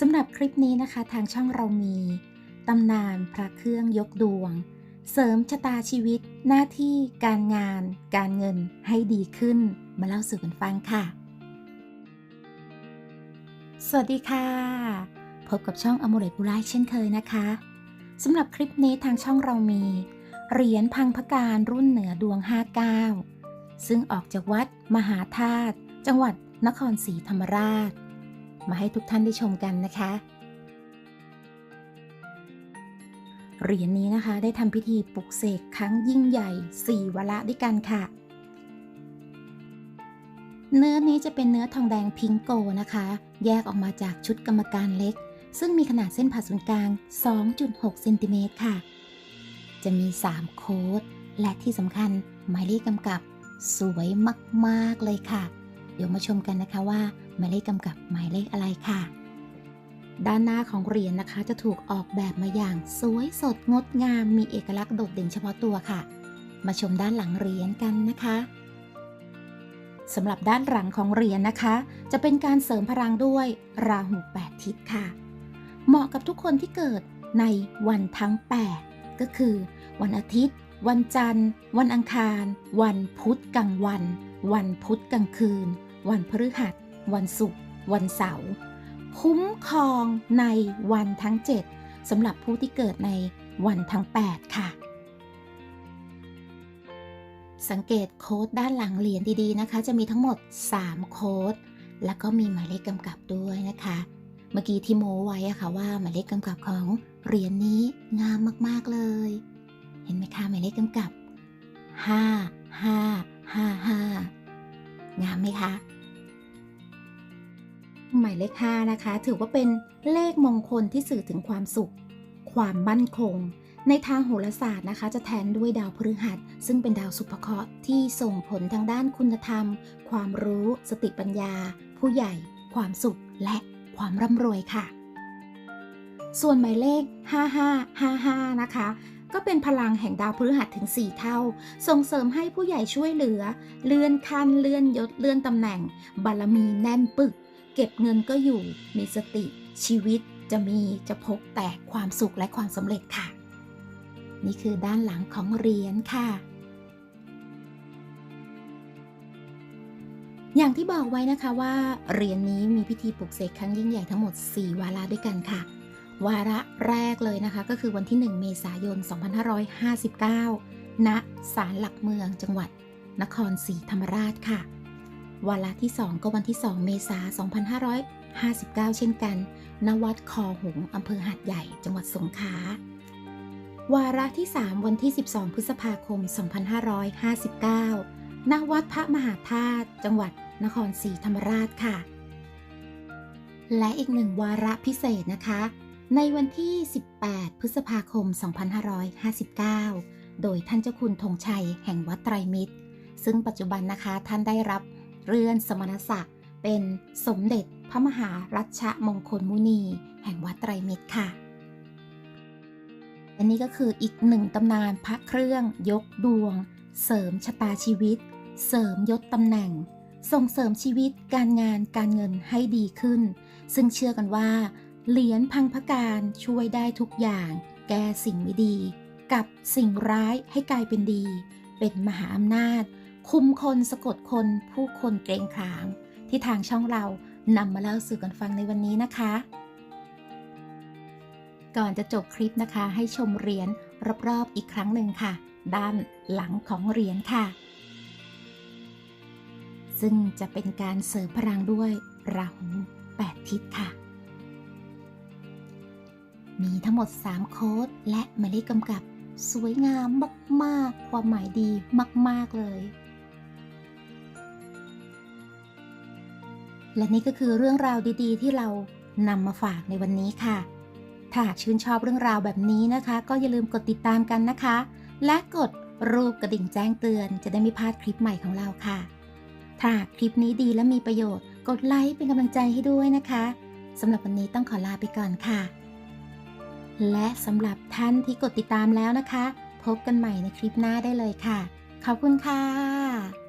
สำหรับคลิปนี้นะคะทางช่องเรามีตำนานพระเครื่องยกดวง เสริมชะตาชีวิต หน้าที่การงาน การเงินให้ดีขึ้น มาเล่าสู่กันฟังค่ะ สวัสดีค่ะ พบกับช่องอม l เลตบุไรเช่นเคยนะคะสำหรับคลิปนี้ทางช่องเรามี เหรียญพังพการรุ่นเหนือดวง 59 ซึ่งออกจากวัด มหาธาตุจังหวัดนครศรีธรรมราช มาให้ทุกท่านได้ชมกันนะคะเหรียญนี้นะคะได้ทำพิธีปลุกเสกครั้งยิ่งใหญ่ 4วาระด้วยกันค่ะ เนื้อนี้จะเป็นเนื้อทองแดงพิงโกนะคะ แยกออกมาจากชุดกรรมการเล็ก ซึ่งมีขนาดเส้นผ่าศูนย์กลาง 2.6เซนติเมตรค่ะ จะมี 3 โค้ด และที่สำคัญหมายเลขกำกับสวยมาก ๆ เลยค่ะ เดี๋ยวมาชมกันนะคะว่าหมายเลขกำกับหมายเลขอะไรค่ะ ด้านหน้าของเหรียญนะคะจะถูกออกแบบมาอย่างสวยสดงดงาม มีเอกลักษณ์โดดเด่นเฉพาะตัวค่ะ มาชมด้านหลังเหรียญกันนะคะสำหรับด้านหลังของเหรียญนะคะ จะเป็นการเสริมพลังด้วยราหูแปดทิศค่ะ เหมาะกับทุกคนที่เกิดในวันทั้ง 8 ก็คือ วันอาทิตย์ วันจันทร์ วันอังคาร วันพุธกลางวัน วันพุธกลางคืน วันพฤหัส วันศุกร์ วันเสาร์ คุ้มครองในวันทั้ง 7สำหรับผู้ที่เกิดในวันทั้ง 8 ค่ะ สังเกตโค้ดด้านหลังเหรียญดีๆนะคะ จะมีทั้งหมด 3 โค้ด แล้วก็มีหมายเลขกำกับด้วยนะคะ เมื่อกี้ที่โมไว้อะค่ะว่าหมายเลขกำกับของเหรียญนี้งามมากๆเลย เห็นไหมคะหมายเลขกำกับ 5 5 5 5 งามไหมคะ หมายเลข5นะคะ ถือว่าเป็นเลขมงคลที่สื่อถึงความสุข ความมั่นคง ในทางโหราศาสตร์นะคะ จะแทนด้วยดาวพฤหัส ซึ่งเป็นดาวสุภเคราะห์ที่ส่งผลทางด้านคุณธรรม ความรู้ สติปัญญา ผู้ใหญ่ ความสุข และความร่ำรวยค่ะ ส่วนหมายเลข 5555 นะคะก็เป็นพลังแห่งดาวพฤหัสถึง 4 เท่า ส่งเสริมให้ผู้ใหญ่ช่วยเหลือ เลื่อนขั้นเลื่อนยศเลื่อนตำแหน่ง บารมีแน่นปึก เก็บเงินก็อยู่ มีสติ ชีวิตจะมีจะพบแต่ความสุขและความสำเร็จค่ะ นี่คือด้านหลังของเหรียญค่ะ อย่างที่บอกไว้นะคะว่าเหรียญนนี้มีพิธีปลุกเสกครั้งยิ่งใหญ่ทั้งหมด 4 วาระด้วยกันค่ะ วาระแรกเลยนะคะ ก็คือวันที่ 1 เมษายน 2559 ณ ศาลหลักเมืองจังหวัด นครศรีธรรมราชค่ะ วาระที่ 2 ก็วันที่ 2 เมษายน2559 เช่นกัน ณ วัดคอหงอำเภอหาดใหญ่ จังหวัดสงขลาวาระที่ 3 วันที่ 12 พฤษภาคม 2559 ณ วัดพระมหาธาตุ จังหวัดนครศรีธรรมราชค่ะ และอีกหนึ่งวาระพิเศษนะคะ ในวันที่ 18 พฤษภาคม 2559 โดยท่านเจ้าคุณธงชัยแห่งวัดไตรมิตร ซึ่งปัจจุบันนะคะท่านได้รับ เรือนสมณศักดิ์เป็นสมเด็จพระมหารัชมงคลมุนี แห่งวัดไตรมิตรค่ะ อันนี้ก็คืออีกหนึ่งตำนานพระเครื่องยกดวง เสริมชะตาชีวิต เสริมยศตำแหน่ง ส่งเสริมชีวิตการงานการเงินให้ดีขึ้น ซึ่งเชื่อกันว่า เหรียญพังพการช่วยได้ทุกอย่าง แก้สิ่งไม่ดี กับสิ่งร้ายให้กลายเป็นดี เป็นมหาอำนาจ คุมคนสะกดคนผู้คนเกรงขาม ที่ทางช่องเรานำมาเล่าสู่กันฟังในวันนี้นะคะ ก่อนจะจบคลิปนะคะ ให้ชมเหรียญรอบๆอีกครั้งหนึ่งค่ะ ด้านหลังของเหรียญค่ะ ซึ่งจะเป็นการเสริมพลังด้วยราหู8ทิศค่ะ มีทั้งหมด 3 โค้ดและหมายเลขกำกับสวยงามมาก ๆ ความหมายดีมาก ๆ เลย และนี่ก็คือเรื่องราวดีๆ ที่เรานำมาฝากในวันนี้ค่ะ ถ้าหากชื่นชอบเรื่องราวแบบนี้นะคะ ก็อย่าลืมกดติดตามกันนะคะ และกดรูปกระดิ่งแจ้งเตือน จะได้ไม่พลาดคลิปใหม่ของเราค่ะ ถ้าคลิปนี้ดีและมีประโยชน์ กดไลค์เป็นกำลังใจให้ด้วยนะคะสำหรับวันนี้ต้องขอลาไปก่อนค่ะ และสำหรับท่านที่กดติดตามแล้วนะคะ พบกันใหม่ในคลิปหน้าได้เลยค่ะ ขอบคุณค่ะ